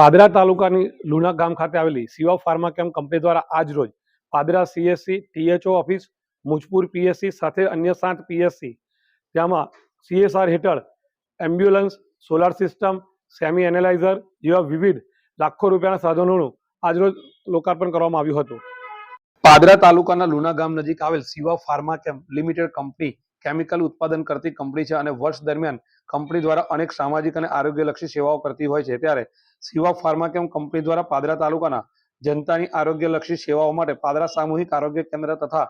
પાદરા તાલુકાની લુણા ગામ ખાતે આવેલી શિવા ફાર્માકેમ કંપની દ્વારા આજ રોજ Padra CSC THO office, Mujpur PSC સાથે અન્ય સાત પીએસસી તેમાં સીએસઆર હેઠળ ambulance, solar system, semi analyser જેવા વિવિધ લાખો રૂપિયાના સાધનોનું આજરોજ લોકાર્પણ કરવામાં આવ્યું હતું. પાદરા તાલુકાના લુણા ગામ નજીક આવેલ Shiva Pharmachem limited company chemical ઉત્પાદન કરતી કંપની છે અને વર્ષ દરમિયાન કંપની દ્વારા અનેક સામાજિક અને આરોગ્યલક્ષી સેવાઓ કરતી હોય છે. ત્યારે શિવા ફાર્માકેમ કંપની દ્વારા પાદરા તાલુકાના જનતાની આરોગ્યલક્ષી સેવાઓ માટે પાદરા સામૂહિક આરોગ્ય કેન્દ્ર તથા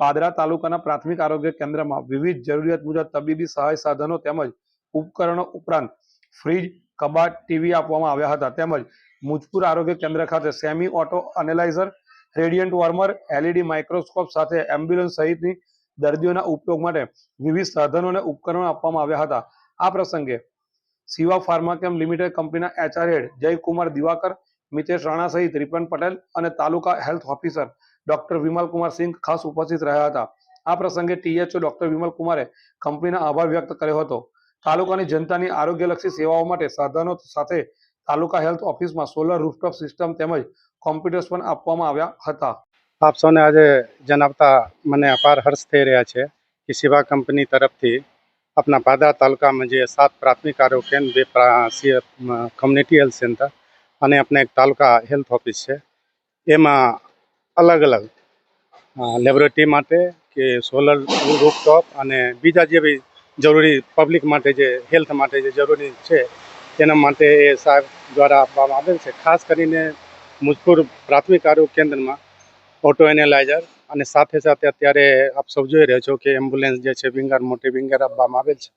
પાદરા તાલુકાના પ્રાથમિક આરોગ્ય કેન્દ્રમાં વિવિધ જરૂરિયાત મુજબ તબીબી સહાય સાધનો તેમજ ઉપકરણો ઉપરાંત ફ્રીજ, કબાટ, ટીવી આપવામાં આવ્યા હતા. તેમજ મુજપુર આરોગ્ય કેન્દ્ર ખાતે semi auto analyser, radiant warmer, LED microscope સાથે એમ્બ્યુલન્સ સહિતની દર્દીઓના ઉપયોગ માટે વિવિધ સાધનો અને ઉપકરણો આપવામાં આવ્યા હતા. આ પ્રસંગે શિવા ફાર્માકેમ લિમિટેડ કંપનીના એચઆર હેડ જયકુમાર દિવાકર, મિતેશ રાણા સહિત રિપન પટેલ અને taluka health officer doctor Vimalkumar Singh ખાસ ઉપસ્થિત રહ્યા હતા. આ પ્રસંગે ટીએચઓ ડોક્ટર વિમલકુમારે કંપનીના આભાર વ્યક્ત કર્યો હતો. તાલુકાની જનતાની આરોગ્યલક્ષી સેવાઓ માટે સાધનો સાથે તાલુકા હેલ્થ ઓફિસમાં સોલર રૂફટોપ સિસ્ટમ તેમજ કોમ્પ્યુટર્સ પણ આપવામાં આવ્યા હતા. આપ સૌને આજે જણાવતા મને અપાર હર્ષ થઈ રહ્યા છે કે શિવા કંપની તરફથી આપણા પાદરા તાલુકામાં જે સાત પ્રાથમિક આરોગ્ય કેન્દ્ર, બે સી- કમ્યુનિટી હેલ્થ સેન્ટર અને આપણે એક તાલુકા હેલ્થ ઓફિસ છે. એમાં અલગ અલગ લેબોરેટરી માટે કે સોલર રૂપટોપ અને બીજા જે બી જરૂરી પબ્લિક માટે જે હેલ્થ માટે જે જરૂરી છે તેના માટે એ સાહેબ દ્વારા આપવામાં આવેલ છે. ખાસ કરીને મુજપુર પ્રાથમિક આરોગ્ય કેન્દ્રમાં ઓટો એનાલાઇઝર અને સાથે સાથે અત્યારે આપ સૌ જોઈ રહ્યા છો કે એમ્બ્યુલન્સ જે છે, વિંગર, મોટી વિંગર આપવામાં આવેલ છે.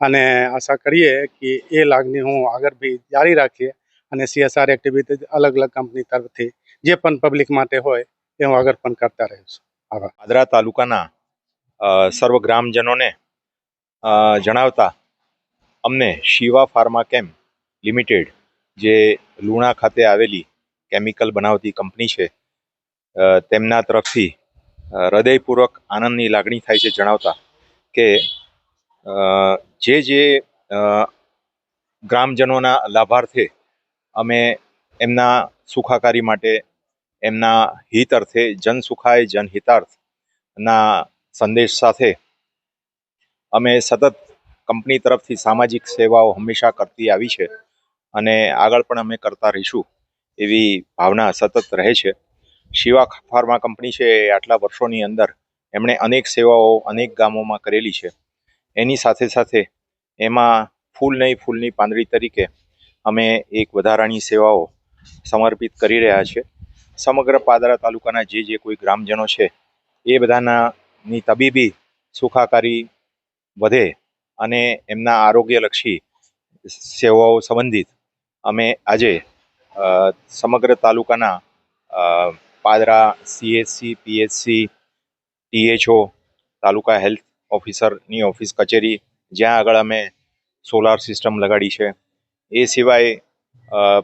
અને આશા કરીએ કે એ લાગણી હું આગળ બી જારી રાખીએ અને સીએસઆર એક્ટિવિટી અલગ અલગ કંપની તરફથી જે પણ પબ્લિક માટે હોય, એ હું આગળ પણ કરતા રહીશ આદરા તાલુકાના સર્વ ગ્રામજનોને જણાવતા અમને શિવા ફાર્મા કેમ લિમિટેડ જે લુણા ખાતે આવેલી કેમિકલ બનાવતી કંપની છે તેમના તરફથી હૃદયપૂર્વક આનંદની લાગણી થાય છે જણાવતા કે જે જે ગ્રામજનોના લાભાર્થે અમે એમના સુખાકારી માટે, એમના હિત અર્થે જન સુખાય જન સંદેશ સાથે અમે સતત કંપની તરફથી સામાજિક સેવાઓ હંમેશા કરતી આવી છે અને આગળ પણ અમે કરતા રહીશું એવી ભાવના સતત રહે છે. શિવા ફાર્મા કંપની છે એ આટલા વર્ષોની અંદર એમણે અનેક સેવાઓ, અનેક ગામોમાં કરેલી છે. એની સાથે સાથે એમાં ફૂલ નહીં ફૂલની પાંદડી તરીકે અમે એક વધારાની સેવાઓ સમર્પિત કરી રહ્યા છે. સમગ્ર પાદરા તાલુકાના જે જે કોઈ ગ્રામજનો છે, એ બધાના ની તબીબી સુખાકારી વધે અને એમના આરોગ્યલક્ષી સેવાઓ સંબંધિત અમે આજે સમગ્ર તાલુકાના Padra CHC PHC THO taluka health ઓફિસરની office કચેરી, જ્યાં આગળ અમે સોલાર સિસ્ટમ લગાડી છે. એ સિવાય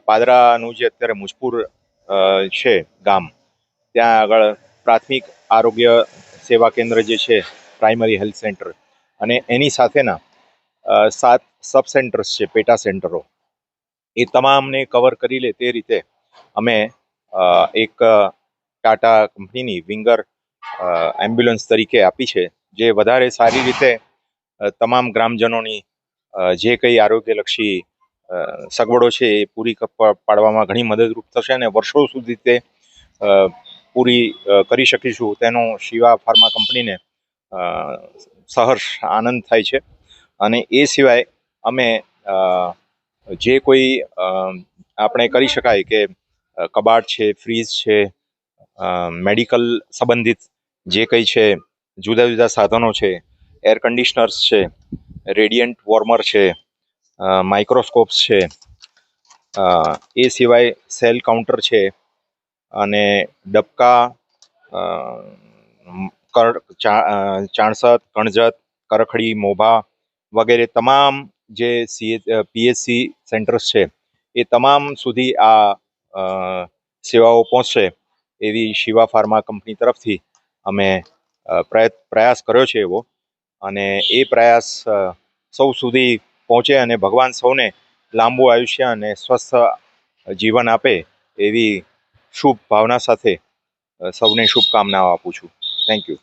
પાદરાનું જે અત્યારે મુજપુર છે ગામ, ત્યાં આગળ પ્રાથમિક આરોગ્ય સેવા કેન્દ્ર જે છે, પ્રાઇમરી હેલ્થ સેન્ટર, અને એની સાથેના સાત સબ સેન્ટર્સ છે, પેટા સેન્ટરો. એ તમામને કવર કરી લે તે રીતે અમે એક ટાટા કંપનીની વિંગર એમ્બ્યુલન્સ તરીકે આપી છે, જે વધારે સારી રીતે તમામ ગ્રામજનોની જે કંઈ આરોગ્યલક્ષી સગવડો છે એ પૂરી પાડવામાં ઘણી મદદરૂપ થશે અને વર્ષો સુધી તે પૂરી કરી શકીશું. તેનો શિવા ફાર્મા કંપનીને સહર્ષ આનંદ થાય છે. અને એ સિવાય અમે જે કોઈ આપણે કરી શકાય કે કબાટ છે ફ્રીજ છે મેડિકલ સંબંધિત જે કંઈ છે, જુદા જુદા સાધનો છે એર કન્ડિશનર્સ છે રેડિયન્ટ વોર્મર છે માઇક્રોસ્કોપ્સ છે એ સિવાય સેલ કાઉન્ટર છે અને ડબકા ચાણસદ કણજત કરખડી, મોભા વગેરે તમામ જે સી પીએચસી સેન્ટર્સ છે, એ તમામ સુધી આ સેવાઓ પહોંચશે. એવી શિવા ફાર્મા કંપની તરફથી અમે પ્રયાસ કર્યો છે એવો. અને એ પ્રયાસ સૌ સુધી પહોંચે અને ભગવાન સૌને લાંબુ આયુષ્ય અને સ્વસ્થ જીવન આપે એવી શુભ ભાવના સાથે સૌને શુભકામનાઓ આપું છું. Thank you